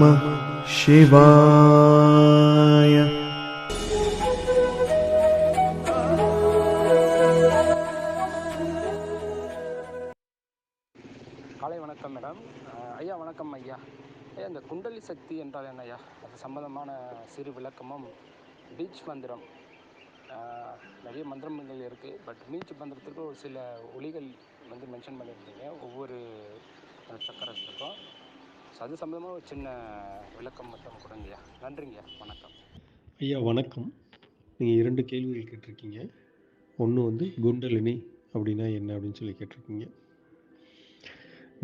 நம சிவாய காலை வணக்கம் மேடம். ஐயா வணக்கம் ஐயா. ஐயா இந்த குண்டலி சக்தி என்றால் என்ன ஐயா? அது சம்பந்தமான சிறு விளக்கமும் பீச் மந்திரம். நிறைய மந்திரங்கள் இருக்குது பட் பீச் மந்திரத்துக்கு ஒரு சில ஒளிகள் வந்து மென்ஷன் பண்ணியிருந்தீங்க. ஒவ்வொரு ஸோ அது சம்மந்தமாக ஒரு சின்ன விளக்கம் மட்டும் கொடுங்கய்யா நன்றிங்கய்யா வணக்கம். ஐயா வணக்கம். நீங்கள் இரண்டு கேள்விகள் கேட்டிருக்கீங்க. ஒன்று வந்து குண்டலினி அப்படின்னா என்ன அப்படின்னு சொல்லி கேட்டிருக்கீங்க.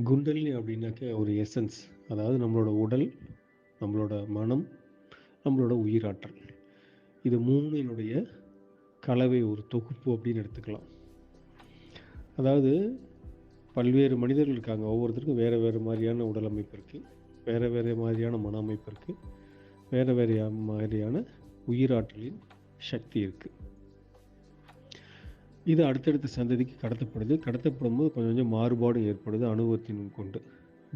குண்டலினி அப்படின்னாக்க ஒரு எசன்ஸ் அதாவது நம்மளோட உடல் நம்மளோட மனம் நம்மளோட உயிராற்றல். இது மூணினுடைய கலவை ஒரு தொகுப்பு அப்படின்னு எடுத்துக்கலாம். அதாவது பல்வேறு மனிதர்கள் இருக்காங்க. ஒவ்வொருத்தருக்கும் வேறு வேறு மாதிரியான உடல் அமைப்பு இருக்குது வேறு வேறு மாதிரியான மன அமைப்பு இருக்குது வேறு வேறு மாதிரியான உயிராற்றலின் சக்தி இருக்குது இது அடுத்தடுத்த சந்ததிக்கு கடத்தப்படுது. கடத்தப்படும் போது கொஞ்சம் கொஞ்சம் மாறுபாடும் ஏற்படுது. அனுபவத்தின் கொண்டு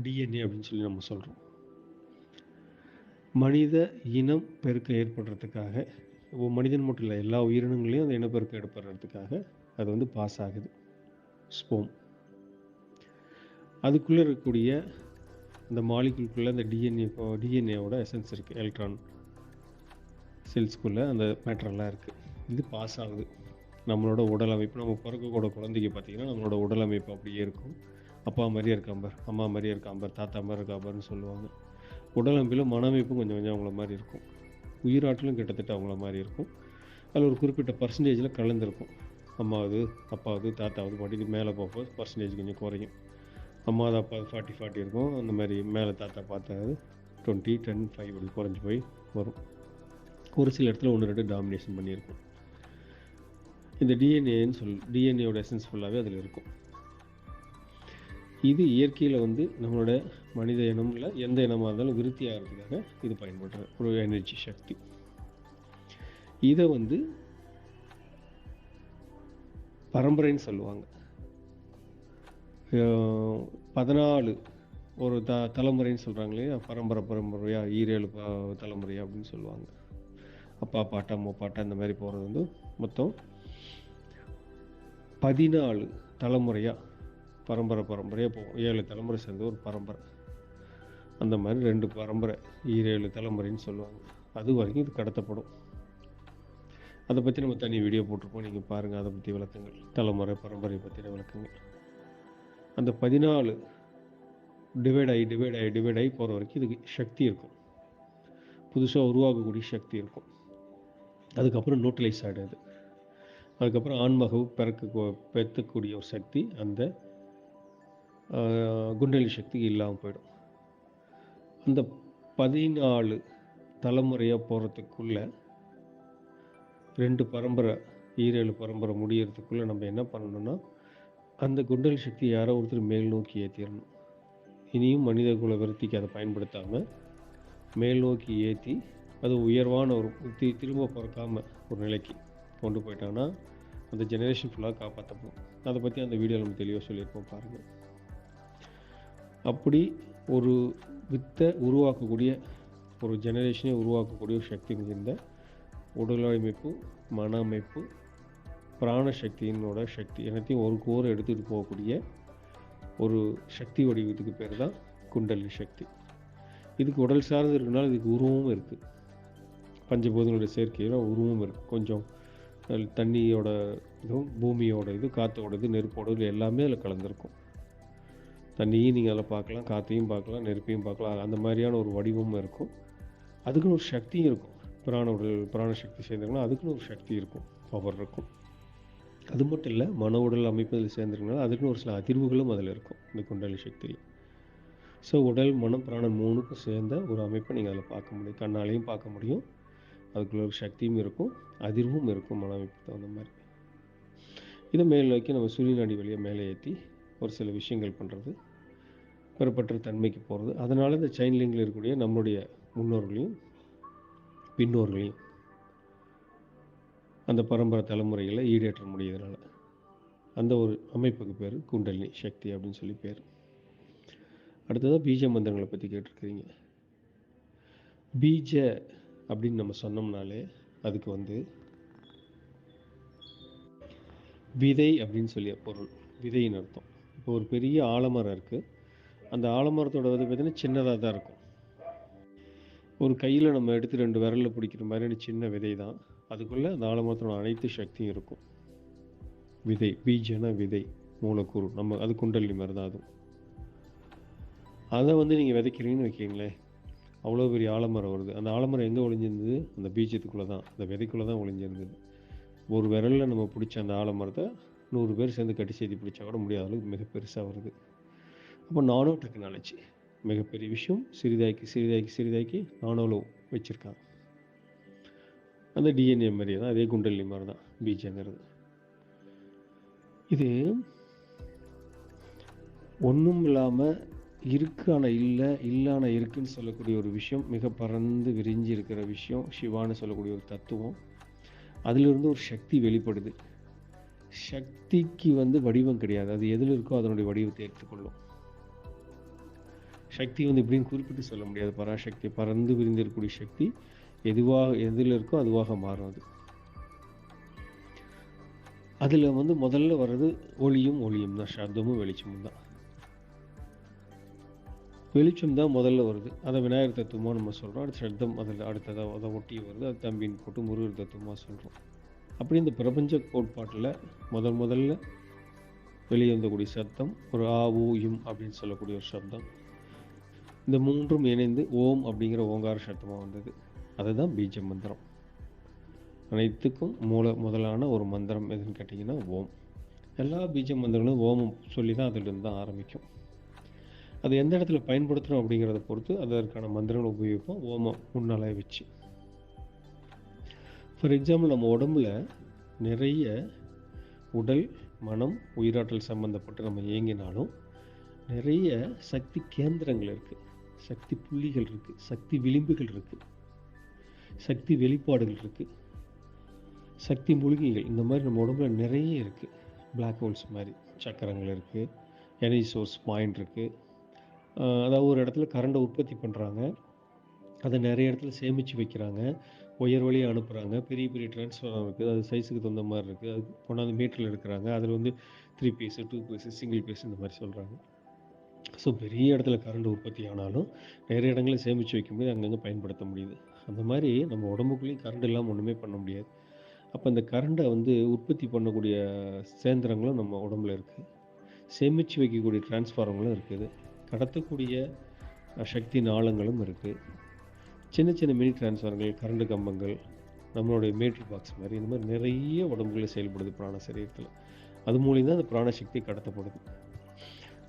டிஎன்ஏ அப்படின்னு சொல்லி நம்ம சொல்கிறோம் மனித இனம் பெருக்கம் ஏற்படுறதுக்காக மனிதன் மட்டும் இல்லை எல்லா உயிரினங்களையும் அந்த இனப்பெருக்கம் ஏற்படுறதுக்காக அது வந்து பாஸ் ஆகுது. ஸ்போம் அதுக்குள்ளே இருக்கக்கூடிய அந்த மாலிகுல்குள்ளே அந்த டிஎன்ஏ டிஎன்ஏவோட எசன்ஸ் இருக்குது எலக்ட்ரான் செல்ஸ்குள்ளே அந்த மேட்டரெல்லாம் இருக்குது இது பாஸ் ஆகுது. நம்மளோட உடல் அமைப்பு நம்ம பிறக்கக்கூட குழந்தைக்கு பார்த்தீங்கன்னா நம்மளோட உடல் அமைப்பு அப்படியே இருக்கும். அப்பா மாதிரியே இருக்காம்பர் அம்மா மாதிரியே இருக்காம்பர் தாத்தா மாதிரி இருக்காம்பர்னு சொல்லுவாங்க. உடல் அமைப்பில் மன அமைப்பும் கொஞ்சம் கொஞ்சம் அவங்கள மாதிரி இருக்கும். உயிராற்றலும் கிட்டத்தட்ட அவங்கள மாதிரி இருக்கும். அதில் ஒரு குறிப்பிட்ட பர்சன்டேஜில் கலந்துருக்கும். அம்மாவது அப்பாவது தாத்தாவது பாட்டிக்கு மேலே போக பர்சன்டேஜ் கொஞ்சம் குறையும். அம்மா அப்பா ஃபார்ட்டி ஃபார்ட்டி இருக்கும். அந்த மாதிரி மேலே தாத்தா பார்த்தா டுவெண்ட்டி டென் ஃபைவ் அப்படி குறைஞ்சி போய் வரும். ஒரு சில இடத்துல ஒன்று ரெண்டு டாமினேஷன் பண்ணியிருக்கும் இந்த டிஎன்ஏன்னு சொல் டிஎன்ஏயோட எசன்ஸ் ஃபுல்லாகவே அதில் இருக்கும். இது இயற்கையில் வந்து நம்மளோட மனித இனமில் எந்த இனமாக இருந்தாலும் விருத்தி ஆகிறதுக்காக இது பயன்படுற ஒரு எனர்ஜி சக்தி. இதை வந்து பரம்பரைன்னு சொல்லுவாங்க. பதினாலு ஒரு த தலைமுறைன்னு சொல்கிறாங்க இல்லையா பரம்பரை பரம்பரையாக ஈரேழு ப தலைமுறையா அப்படின்னு சொல்லுவாங்க. அப்பா பாட்டா அம்மா பாட்டா இந்த மாதிரி போகிறது வந்து மொத்தம் பதினாலு தலைமுறையாக பரம்பரை பரம்பரையாக போகும். ஏழு தலைமுறை சேர்ந்து ஒரு பரம்பரை. அந்த மாதிரி ரெண்டு பரம்பரை ஈரேழு தலைமுறைன்னு சொல்லுவாங்க. அது வரைக்கும் இது கடத்தப்படும். அதை பற்றி நம்ம தனி வீடியோ போட்டிருப்போம். நீங்கள் பாருங்கள் அதை பற்றி விளக்கங்கள். தலைமுறை பரம்பரை பற்றின விளக்கங்கள். அந்த பதினாலு டிவைட் ஆகி டிவைட் ஆகி டிவைட் ஆகி போகிற வரைக்கும் இதுக்கு சக்தி இருக்கும். புதுசாக உருவாகக்கூடிய சக்தி இருக்கும். அதுக்கப்புறம் நியூட்ரலைஸ் ஆகிடுது அதுக்கப்புறம் ஆன்மகவு பிறக்க பெற்றக்கூடிய ஒரு சக்தி அந்த குண்டலி சக்தி இல்லாமல் போயிடும். அந்த பதினாலு தலைமுறையாக போகிறதுக்குள்ள ரெண்டு பரம்பரை ஈரேழு பரம்பரை முடியறதுக்குள்ளே நம்ம என்ன பண்ணணும்னா அந்த குண்டல் சக்தி யாரோ ஒருத்தர் மேல் நோக்கி ஏற்றிடணும் இனியும் மனித குல விருத்திக்கு அதை பயன்படுத்தாமல் மேல் நோக்கி ஏற்றி அது உயர்வான ஒரு தி திரும்ப பிறக்காமல் ஒரு நிலைக்கு கொண்டு போயிட்டாங்கன்னா அந்த ஜெனரேஷன் ஃபுல்லாக காப்பாற்றப்படும் அதை பற்றி அந்த வீடியோவில் நம்ம தெளிவாக சொல்லியிருப்போம் பாருங்கள் அப்படி ஒரு வித்தை உருவாக்கக்கூடிய ஒரு ஜெனரேஷனை உருவாக்கக்கூடிய ஒரு சக்தி மிகுந்த உடல் அமைப்பு மன அமைப்பு பிராண சக்தியினோட சக்தி எல்லாத்தையும் ஒரு கோர் எடுத்துகிட்டு போகக்கூடிய ஒரு சக்தி வடிவத்துக்கு பேர் தான் குண்டலி சக்தி. இதுக்கு உடல் சார்ந்து இருக்குனால இதுக்கு உருவமும் இருக்குது பஞ்சபூதங்களுடைய சேர்க்கையில் உருவமும் இருக்குது கொஞ்சம் தண்ணியோட இதுவும் பூமியோட இது காற்றோட இது நெருப்போட இது எல்லாமே அதில் கலந்துருக்கும். தண்ணியும் நீங்கள் அதில் பார்க்கலாம் காற்றையும் பார்க்கலாம் நெருப்பையும் பார்க்கலாம். அந்த மாதிரியான ஒரு வடிவமும் இருக்கும். அதுக்குன்னு ஒரு சக்தியும் இருக்கும். பிராண உடல் பிராண சக்தி சேர்ந்துருக்குன்னா அதுக்குன்னு ஒரு சக்தி இருக்கும். பவர் இருக்கும். அது மட்டும் இல்லை மன உடல் அமைப்பதில் சேர்ந்துருக்கனால அதுக்குன்னு ஒரு சில அதிர்வுகளும் அதில் இருக்கும் இந்த குண்டலி சக்தியில். ஸோ உடல் மனம் பிராணம் மூணுக்கும் சேர்ந்த ஒரு அமைப்பை நீங்கள் அதில் பார்க்க முடியும். கண்ணாலையும் பார்க்க முடியும். அதுக்குள்ள ஒரு சக்தியும் இருக்கும் அதிர்வும் இருக்கும் மன அமைப்பு தகுந்த மாதிரி. இதை மேல் நோக்கி நம்ம சூரிய நாடி வழியை மேலே ஏற்றி ஒரு சில விஷயங்கள் பண்ணுறது பெறப்பட்ட தன்மைக்கு போகிறது அதனால் இந்த செயின் லிங்கில் இருக்கக்கூடிய நம்மளுடைய முன்னோர்களையும் பின்னோர்களையும் அந்த பரம்பரை தலைமுறைகளை ஈடேற்ற முடியறதுனால அந்த ஒரு அமைப்புக்கு பேர் குண்டலினி சக்தி அப்படின்னு சொல்லி பேர். அடுத்ததாக பீஜ மந்திரங்களை பற்றி கேட்டிருக்கிறீங்க. பீஜ அப்படின்னு நம்ம சொன்னோம்னாலே அதுக்கு வந்து விதை அப்படின்னு சொல்லி பொருள் விதையின் அர்த்தம். இப்போ ஒரு பெரிய ஆலமரம் இருக்குது அந்த ஆலமரத்தோட வந்து பார்த்திங்கன்னா சின்னதாக தான் இருக்கும். ஒரு கையில் நம்ம எடுத்து ரெண்டு விரலில் பிடிக்கிற மாதிரி சின்ன விதை தான். அதுக்குள்ளே அந்த ஆலமரத்தோட அனைத்து சக்தியும் இருக்கும். விதை பீஜனா விதை மூலக்கூறு. நம்ம அது குண்டலி மாதிரி தான் அதுவும். அதை வந்து நீங்கள் விதைக்கிறீங்கன்னு வைக்கிங்களேன் அவ்வளோ பெரிய ஆலமரம் வருது. அந்த ஆலமரம் எங்கே ஒளிஞ்சிருந்தது? அந்த பீஜத்துக்குள்ளே தான். அந்த விதைக்குள்ளே தான் ஒளிஞ்சிருந்தது. ஒரு விரலில் நம்ம பிடிச்ச அந்த ஆலமரத்தை நூறு பேர் சேர்ந்து கட்டி செய்தி பிடிச்சா கூட முடியாத அளவுக்கு மிக பெருசாக வருது. அப்போ நானோ டெக்னாலஜி மிகப்பெரிய விஷயம். சிறிதாக்கி சிறிதாக்கி சிறிதாக்கி நானோலோ வச்சுருக்காங்க. அந்த டிஎன்ஏ மாதிரி தான் அதே குண்டலி மாதிரி தான் பீஜங்கிறது. இது ஒன்றும் இல்லாமல் இருக்கு ஆனால் இல்லை இல்லான இருக்குன்னு சொல்லக்கூடிய ஒரு விஷயம் மிக பறந்து விரிஞ்சு இருக்கிற விஷயம் சிவான்னு சொல்லக்கூடிய ஒரு தத்துவம். அதிலிருந்து ஒரு சக்தி வெளிப்படுது. சக்திக்கு வந்து வடிவம் கிடையாது. அது எதில் இருக்கோ அதனுடைய வடிவத்தை எடுத்துக்கொள்ளும். சக்தி வந்து இப்படின்னு குறிப்பிட்டு சொல்ல முடியாது. பராசக்தி பறந்து விரிந்திருக்கக்கூடிய சக்தி எதுவாக எதில் இருக்கோ அதுவாக மாறும் அது. அதில் வந்து முதல்ல வர்றது ஒளியும் ஒளியும் தான். சப்தமும் வெளிச்சமும் தான். வெளிச்சம் தான் முதல்ல வருது. அதை விநாயகர் தத்துவமாக நம்ம சொல்கிறோம் அடுத்த சப்தம் அதில் அடுத்ததாக அதை ஒட்டி வருது. அது தம்பின்னு போட்டு முருகர் தத்துவமாக சொல்கிறோம் அப்படி இந்த பிரபஞ்ச கோட்பாட்டில் முதல் முதல்ல வெளியே வந்தக்கூடிய சத்தம் ஒரு ஆ ஊ அப்படின்னு சொல்லக்கூடிய ஒரு சப்தம் இந்த மூன்றும் இணைந்து ஓம் அப்படிங்கிற ஓங்கார சத்தமாக வந்தது. அதுதான் பீஜ மந்திரம். அனைத்துக்கும் மூல முதலான ஒரு மந்திரம் எதுன்னு கேட்டிங்கன்னா ஓம். எல்லா பீஜ மந்திரங்களும் ஓமம் சொல்லி தான் அதிலிருந்து தான் ஆரம்பிக்கும். அது எந்த இடத்துல பயன்படுத்துகிறோம் அப்படிங்கிறத பொறுத்து அதற்கான மந்திரங்களை உபயோகிப்போம். ஓமம் முன்னாலே வச்சு. ஃபார் எக்ஸாம்பிள் நம்ம உடம்புல நிறைய உடல் மனம் உயிராற்றல் சம்மந்தப்பட்டு நம்ம இயங்கினாலும் நிறைய சக்தி கேந்திரங்கள் இருக்குது சக்தி புள்ளிகள் இருக்குது சக்தி விளிம்புகள் இருக்குது சக்தி வெளிப்பாடுகள் இருக்குது சக்தி மூலிகைகள் இந்த மாதிரி நம்ம உடம்புல நிறைய இருக்குது பிளாக் ஹோல்ஸ் மாதிரி சக்கரங்கள் இருக்குது எனர்ஜி சோர்ஸ் பாயிண்ட் இருக்குது அதாவது ஒரு இடத்துல கரண்டை உற்பத்தி பண்ணுறாங்க அதை நிறைய இடத்துல சேமித்து வைக்கிறாங்க. ஒயர் வழியாக அனுப்புகிறாங்க பெரிய பெரிய டிரான்ஸ்ஃபார்மர் இருக்குது. அது சைஸுக்கு தகுந்த மாதிரி இருக்குது அது கொண்டாந்து மீட்டரில் எடுக்கிறாங்க. அதில் வந்து three piece two piece single piece இந்த மாதிரி சொல்கிறாங்க ஸோ பெரிய இடத்துல கரண்ட் உற்பத்தி ஆனாலும் நிறைய இடங்களில் சேமித்து வைக்கும்போது அங்கங்கே பயன்படுத்த முடியுது. அந்த மாதிரி நம்ம உடம்புக்குள்ளேயும் கரண்ட் இல்லாமல் ஒன்றுமே பண்ண முடியாது. அப்போ இந்த கரண்டை வந்து உற்பத்தி பண்ணக்கூடிய சேந்திரங்களும் நம்ம உடம்புல இருக்குது சேமித்து வைக்கக்கூடிய டிரான்ஸ்ஃபார்மங்களும் இருக்குது. கடத்தக்கூடிய சக்தி நாளங்களும் இருக்குது சின்ன சின்ன மினி டிரான்ஸ்ஃபார்மர்கள் கரண்ட் கம்பங்கள் நம்மளுடைய மேட்ரி பாக்ஸ் மாதிரி இந்த மாதிரி நிறைய உடம்புகளில் செயல்படுது பிராண சரீரத்தில். அது மூலியம் தான் அந்த பிராணசக்தி கடத்தப்படுது.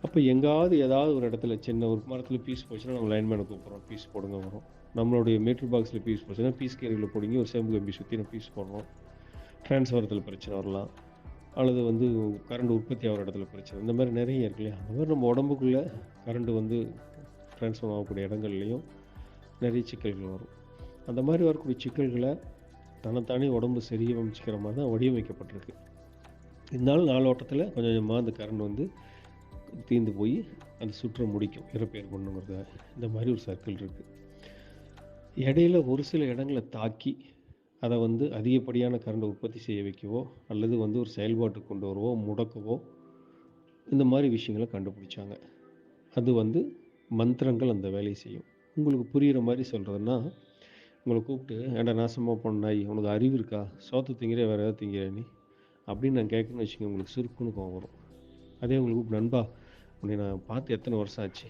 அப்போ எங்காவது ஏதாவது ஒரு இடத்துல சின்ன ஒரு மரத்தில் பீஸ் போச்சுன்னா நம்ம லைன்மேனை கூப்பிட்றோம். பீஸ் போடுங்க வரும். நம்மளுடைய மீட்டர் பாக்ஸில் பீஸ் போச்சுன்னா பீஸ் கேரியில் போடுங்க. ஒரு செம்பு கம்பி சுற்றி நம்ம பீஸ் போடுறோம் டிரான்ஸ்ஃபாரத்தில் பிரச்சனை வரலாம். அல்லது வந்து கரண்ட் உற்பத்தி ஆகிற இடத்துல பிரச்சனை. இந்த மாதிரி நிறைய இருக்கு இல்லையா? அந்த மாதிரி நம்ம உடம்புக்குள்ளே கரண்ட் வந்து ட்ரான்ஸ்ஃபார்ம் ஆகக்கூடிய இடங்கள்லையும் நிறைய சிக்கல்கள் வரும். அந்த மாதிரி வரக்கூடிய சிக்கல்களை தன்னைத்தானே உடம்பு சரியமைச்சிக்கிற மாதிரி தான் வடிவமைக்கப்பட்டிருக்கு. இருந்தாலும் நாளோட்டத்தில் கொஞ்சம் கொஞ்சமாக அந்த கரண்ட் வந்து தீர்ந்து போய் அந்த சுற்ற முடிக்கும். இறப்பெயர் பண்ணுங்கிறத இந்த மாதிரி ஒரு சர்க்கிள் இருக்குது இடையில ஒரு சில இடங்களை தாக்கி அதை வந்து அதிகப்படியான கரண்டை உற்பத்தி செய்ய வைக்கவோ அல்லது வந்து ஒரு செயல்பாட்டுக்கு கொண்டு வரவோ முடக்கவோ இந்த மாதிரி விஷயங்களை கண்டுபிடிச்சாங்க. அது வந்து மந்திரங்கள் அந்த வேலையை செய்யும். உங்களுக்கு புரிகிற மாதிரி சொல்கிறதுன்னா உங்களை கூப்பிட்டு ஏன்டா நாசமாக பண்ணாய் உனக்கு அறிவு இருக்கா? சோத்து திங்கிற வேறு ஏதாவது திங்கிற நீ? அப்படின்னு நான் கேட்குறேன்னு வச்சுக்கோங்க உங்களுக்கு சுருக்குன்னு கோவம் வரும். அதே உங்களுக்கு நண்பா உன்னை நான் பார்த்து எத்தனை வருஷம் ஆச்சு?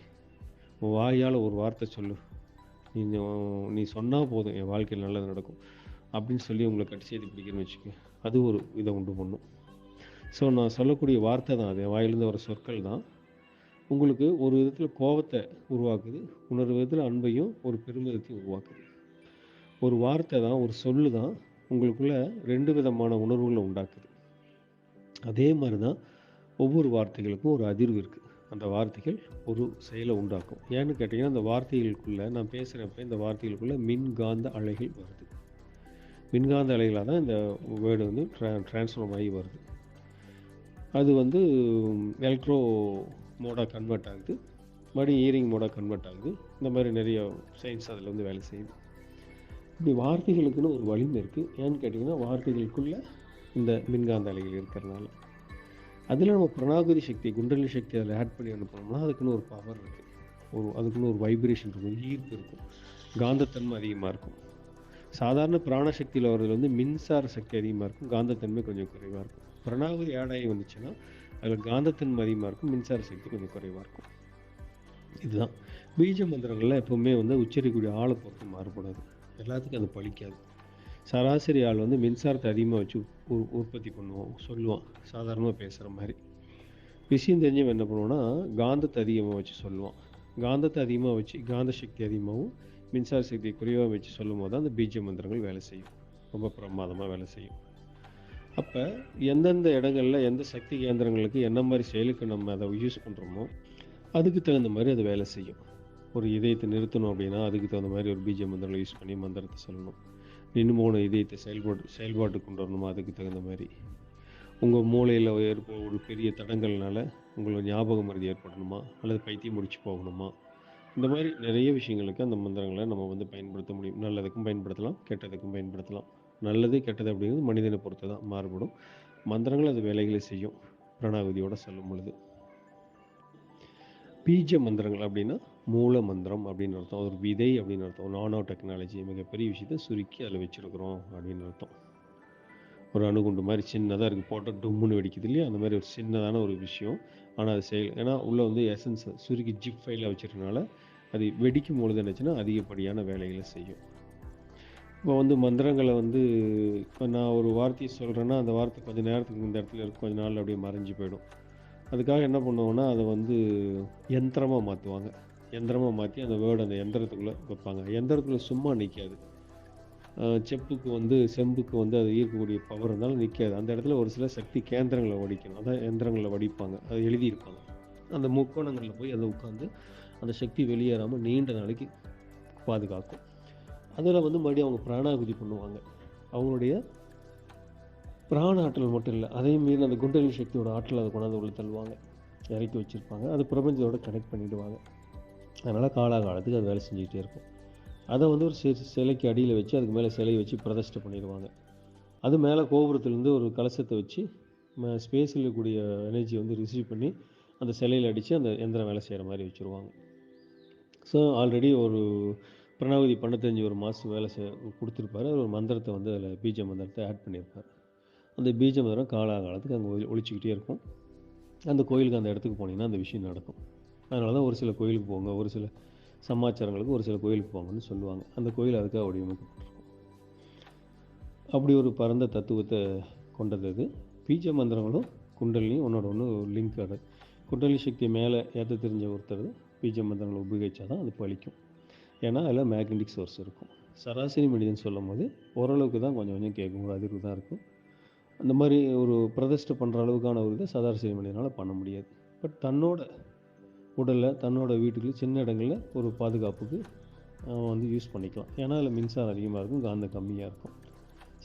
உன் வாயால் ஒரு வார்த்தை சொல்லு. நீ நீ சொன்னால் போதும் என் வாழ்க்கையில் நல்லது நடக்கும். அப்படின்னு சொல்லி உங்களை கட்டி செய்து பிடிக்கிறேன்னு வச்சுக்க. அது ஒரு இதை உண்டு பண்ணும். ஸோ நான் சொல்லக்கூடிய வார்த்தை தான் அது. என் வாயிலிருந்து வர சொற்கள் தான். உங்களுக்கு ஒரு விதத்தில் கோபத்தை உருவாக்குது. இன்னொரு விதத்தில் அன்பையும் ஒரு பெருமிதத்தையும் உருவாக்குது. ஒரு வார்த்தை தான் ஒரு சொல்லு தான் உங்களுக்குள்ள ரெண்டு விதமான உணர்வுகளை உண்டாக்குது. அதே மாதிரி தான் ஒவ்வொரு வார்த்தைகளுக்கும் ஒரு அதிர்வு இருக்குது அந்த வார்த்தைகள் ஒரு செயலை உண்டாக்கும். ஏன்னு கேட்டிங்கன்னா அந்த வார்த்தைகளுக்குள்ளே நான் பேசுகிறப்ப இந்த வார்த்தைகளுக்குள்ளே மின்காந்த அலைகள் வருது. மின்காந்த அலைகளாக தான் இந்த வேர்டு வந்து ட்ரா ட்ரான்ஸ்ஃபார்ம் ஆகி வருது. அது வந்து எலக்ட்ரோ மோடாக கன்வெர்ட் ஆகுது. மறுபடியும் இயரிங் மோடாக கன்வெர்ட் ஆகுது. இந்த மாதிரி நிறைய சயின்ஸ் அதில் வந்து வேலை செய்யுது. இப்படி வார்த்தைகளுக்குன்னு ஒரு வலிமை இருக்குது ஏன்னு கேட்டிங்கன்னா வார்த்தைகளுக்குள்ளே இந்த மின்காந்த அலைகள் இருக்கிறனால அதில் நம்ம பிரணாகுதி சக்தி குண்டலி சக்தி அதில் ஆட் பண்ணி அனுப்புனோம்னா அதுக்குன்னு ஒரு பவர் இருக்குது ஒரு அதுக்குன்னு ஒரு வைப்ரேஷன் இருக்கும் ஈர்ப்பு இருக்கும். காந்தத்தன்மை அதிகமாக இருக்கும். சாதாரண பிராணசக்தியில் வர்றதுல வந்து மின்சார சக்தி அதிகமாக இருக்கும் காந்தத்தன்மை கொஞ்சம் குறைவாக இருக்கும். பிரணாகுதி ஆடாயி வந்துச்சுன்னா அதில் காந்தத்தன்மை அதிகமாக இருக்கும் மின்சார சக்தி கொஞ்சம் குறைவாக இருக்கும். இதுதான். பீஜ மந்திரங்களில் எப்போவுமே வந்து உச்சரிக்கக்கூடிய ஆளை பொறுத்து மாறுபடாது. எல்லாத்துக்கும் அது பலிக்காது சராசரி ஆள் வந்து மின்சாரத்தை அதிகமாக வச்சு உ- உற்பத்தி பண்ணுவோம் சொல்லுவான் சாதாரணமாக பேசுகிற மாதிரி. விஷயம் தெரிஞ்சவன் என்ன பண்ணுவான்னா காந்தத்தை அதிகமாக வச்சு சொல்லுவான். காந்தத்தை அதிகமாக வச்சு காந்த சக்தி அதிகமாகவும் மின்சார சக்தி குறைவாக வச்சு சொல்லும் போது தான் அந்த பீஜ மந்திரங்கள் வேலை செய்யும். ரொம்ப பிரமாதமாக வேலை செய்யும். அப்போ எந்தெந்த இடங்களில் எந்த சக்தி கேந்திரங்களுக்கு என்ன மாதிரி செயலுக்கு நம்ம அதை யூஸ் பண்ணுறோமோ அதுக்கு தகுந்த மாதிரி அது வேலை செய்யும். ஒரு இதயத்தை நிறுத்தணும் அப்படின்னா அதுக்கு தகுந்த மாதிரி ஒரு பீஜ மந்திரங்களை யூஸ் பண்ணி மந்திரத்தை சொல்லணும். நின்று போன இதயத்தை செயல்பாடு செயல்பாட்டுக்கு கொண்டு வரணுமா? அதுக்கு தகுந்த மாதிரி. உங்கள் மூளையில் ஏற்ப ஒரு பெரிய தடங்கள்னால உங்களை ஞாபக மருந்து ஏற்படணுமா? அல்லது பைத்தியம் முடிச்சு போகணுமா? இந்த மாதிரி நிறைய விஷயங்களுக்கு அந்த மந்திரங்களை நம்ம வந்து பயன்படுத்த முடியும். நல்லதுக்கும் பயன்படுத்தலாம் கெட்டதுக்கும் பயன்படுத்தலாம். நல்லது கெட்டது அப்படிங்கிறது மனிதனை பொறுத்து தான் மாறுபடும். மந்திரங்கள் அது வேலைகளை செய்யும். பிரணாகுதியோடு சொல்லும் பொழுது. பீஜ மந்திரங்கள் அப்படின்னா மூல மந்திரம் அப்படின்னு அர்த்தம். ஒரு விதை அப்படின்னு அர்த்தம். நானோ டெக்னாலஜி மிகப்பெரிய விஷயத்தை சுருக்கி அதில் வச்சுருக்குறோம் அப்படின்னு அர்த்தம். ஒரு அணுகுண்டு மாதிரி சின்னதாக இருக்குது போட்டால் டும்முன்னு வெடிக்குது இல்லையா? அந்த மாதிரி ஒரு சின்னதான ஒரு விஷயம். ஆனால் அது செயல் ஏன்னா உள்ளே வந்து எசன்ஸ் சுருக்கி ஜிப் ஃபைலாக வச்சிருக்கனால அது வெடிக்கும் பொழுது என்னச்சுன்னா அதிகப்படியான வேலைகளை செய்யும். இப்போ வந்து மந்திரங்களை வந்து இப்போ நான் ஒரு வார்த்தையை சொல்கிறேன்னா அந்த வார்த்தை கொஞ்சம் நேரத்துக்கு இந்த இடத்துல இருக்கும் கொஞ்ச நாள் அப்படியே மறைஞ்சு போயிடும். அதுக்காக என்ன பண்ணுவோன்னா அதை வந்து யந்திரமாக மாற்றுவாங்க யந்திரமாக மாற்றி அந்த வேர்டு அந்த எந்திரத்துக்குள்ளே வைப்பாங்க. எந்திரத்துக்குள்ளே சும்மா நிற்காது செப்புக்கு வந்து செம்புக்கு வந்து அது ஈர்க்கக்கூடிய பவர் இருந்தாலும் நிற்காது அந்த இடத்துல ஒரு சில சக்தி கேந்திரங்களை வடிக்கணும். அதான் எந்திரங்களை வடிப்பாங்க. அது எழுதியிருப்பாங்க. அந்த முக்கோணங்களில் போய் அதை உட்காந்து அந்த சக்தி வெளியேறாமல் நீண்ட நாளைக்கு பாதுகாக்கும். அதில் வந்து மறுபடியும் அவங்க பிராணாகுதி பண்ணுவாங்க. அவங்களுடைய பிராண ஆற்றல் மட்டும் இல்லை அதையும் மீறி அந்த குண்டலி சக்தியோட ஆற்றல் அதை கொண்டாந்து உள்ள தள்ளுவாங்க. இறக்கி வச்சுருப்பாங்க. அது பிரபஞ்சத்தோட கனெக்ட் பண்ணிடுவாங்க. அதனால் காலாகாலத்துக்கு அது வேலை செஞ்சுக்கிட்டே இருக்கும். அதை வந்து ஒரு சிலைக்கு அடியில் வச்சு அதுக்கு மேலே சிலையை வச்சு பிரதிஷ்டை பண்ணிடுவாங்க. அது மேலே கோபுரத்துலேருந்து ஒரு கலசத்தை வச்சு ஸ்பேஸில் இருக்கக்கூடிய எனர்ஜி வந்து ரிசீவ் பண்ணி அந்த சிலையில் அடித்து அந்த எந்திரம் வேலை செய்கிற மாதிரி வச்சுருவாங்க. ஸோ ஆல்ரெடி ஒரு பிரணாவதி பண்ண ஒரு மாதம் வேலை செய் கொடுத்துருப்பாரு. அவர் ஒரு மந்திரத்தை வந்து அதில் பீஜ மந்திரத்தை ஆட் பண்ணியிருப்பார் அந்த பீஜ மந்திரம் காலாகாலத்துக்கு அங்கே ஒழிச்சிக்கிட்டே இருக்கும். அந்த கோயிலுக்கு அந்த இடத்துக்கு போனீங்கன்னா அந்த விஷயம் நடக்கும். அதனால தான் ஒரு சில கோயிலுக்கு போங்க ஒரு சில சமாச்சாரங்களுக்கு ஒரு சில கோயிலுக்கு போங்கன்னு சொல்லுவாங்க. அந்த கோயில் அதுக்காக வடிவமைக்கப்பட்டிருக்கும். அப்படி ஒரு பரந்த தத்துவத்தை கொண்டது அது. பீஜ மந்திரங்களும் குண்டலினியும் ஒன்னோட ஒன்று லிங்க் அது. குண்டலி சக்தி மேலே ஏற்ற தெரிஞ்ச ஒருத்தர் பீஜ மந்திரங்களை உபயோகிச்சா தான் அது பலிக்கும். ஏன்னா அதில் மேக்னெட்டிக் சோர்ஸ் இருக்கும். சராசரி மனிதன் சொல்லும் போது ஓரளவுக்கு தான் கொஞ்சம் கொஞ்சம் கேட்கும். ஒரு அதிர்வு தான் இருக்கும். அந்த மாதிரி ஒரு பிரதிஷ்டை பண்ணுற அளவுக்கான ஒரு இதை சராசரி மனிதனால் பண்ண முடியாது. பட் தன்னோட உடலை தன்னோட வீட்டுக்குள்ளே சின்ன இடங்களில் ஒரு பாதுகாப்புக்கு வந்து யூஸ் பண்ணிக்கலாம். ஏன்னா அதில் மின்சாரம் அதிகமாக இருக்கும் காந்தம் கம்மியாக இருக்கும்.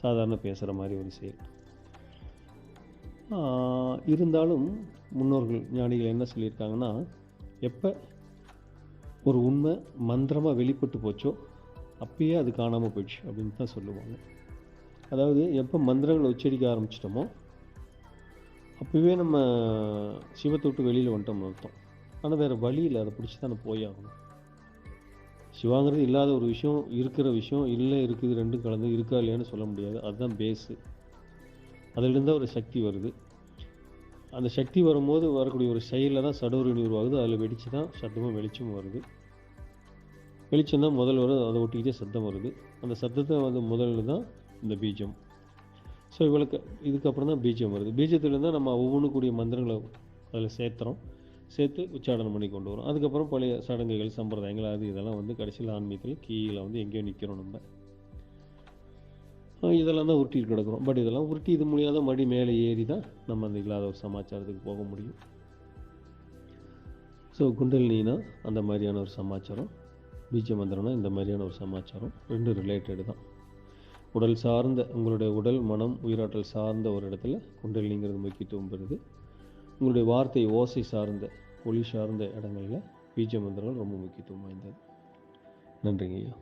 சாதாரண பேசுகிற மாதிரி ஒரு செயல். இருந்தாலும் முன்னோர்கள் ஞானிகள் என்ன சொல்லியிருக்காங்கன்னா எப்போ ஒரு உண்மை மந்திரமாக வெளிப்பட்டு போச்சோ அப்பயே அது காணாமல் போயிடுச்சு அப்படின்னு தான் சொல்லுவாங்க. அதாவது எப்போ மந்திரங்களை உச்சரிக்க ஆரம்பிச்சிட்டோமோ அப்போவே நம்ம சிவத்தை விட்டு வெளியில் வந்துட்டோம்னு அர்த்தம். ஆனால் வேறு வழி இல்லை. அதை பிடிச்சி தானே போயாகணும் சிவாங்கிறது இல்லாத ஒரு விஷயம் இருக்கிற விஷயம் இல்லை இருக்குது ரெண்டும் கலந்து இருக்கா இல்லையான்னு சொல்ல முடியாது. அதுதான் பேஸு அதிலிருந்து தான் ஒரு சக்தி வருது. அந்த சக்தி வரும்போது வரக்கூடிய ஒரு செயலில் தான் சடோரணி உருவாகுது. அதில் வெடிச்சு தான் சத்தமும் வெளிச்சமும் வருது. வெளிச்சம் தான் முதல் வரும் அதை ஒட்டிக்கிட்டே சத்தம் வருது. அந்த சத்தத்தை வந்து முதல்ல தான் இந்த பீஜம். ஸோ இவளுக்கு இதுக்கப்புறம் தான் பீஜம் வருது. பீஜத்துலேருந்து தான் நம்ம ஒவ்வொன்றுக்கூடிய மந்திரங்களை அதில் சேர்த்துறோம். சேர்த்து உச்சாடனம் பண்ணி கொண்டு வரும். அதுக்கப்புறம் பழைய சடங்குகள் சம்பிரதாயங்கள் அது இதெல்லாம் வந்து கடைசியில் ஆன்மீகத்தில் கீழே வந்து எங்கேயோ நிற்கிறோம் நம்ம. இதெல்லாம் தான் உருட்டிட்டு கிடக்குறோம். பட் இதெல்லாம் உருட்டி இது முடியாத மறுபடி மேலே ஏறி தான் நம்ம அந்த இல்லாத ஒரு சமாச்சாரத்துக்கு போக முடியும். ஸோ குண்டலினா அந்த மாதிரியான ஒரு சமாச்சாரம் பீஜ மந்திரம்னா இந்த மாதிரியான ஒரு சமாச்சாரம் ரெண்டும் ரிலேட்டடு தான். உடல் சார்ந்த உங்களுடைய உடல் மனம் உயிராற்றல் சார்ந்த ஒரு இடத்துல குண்டலினிங்கிறது முக்கியத்துவம் பெறுது. உங்களுடைய வார்த்தை ஓசை சார்ந்த ஒளி சார்ந்த இடங்களில் பீஜ மந்திரங்கள் ரொம்ப முக்கியத்துவம் வாய்ந்தது. நன்றிங்க ஐயா.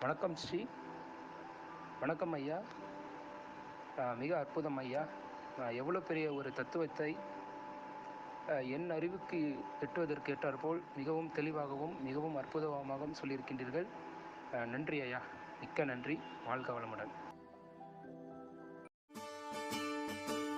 வணக்கம் ஸ்ரீ. வணக்கம் ஐயா. மிக அற்புதம் ஐயா. எவ்வளோ பெரிய ஒரு தத்துவத்தை என் அறிவுக்கு எட்டுவதற்கு ஏற்றாற்போல் மிகவும் தெளிவாகவும் மிகவும் அற்புதமாகவும் சொல்லியிருக்கின்றீர்கள். நன்றி ஐயா. மிக்க நன்றி. வாழ்க வளமுடன்.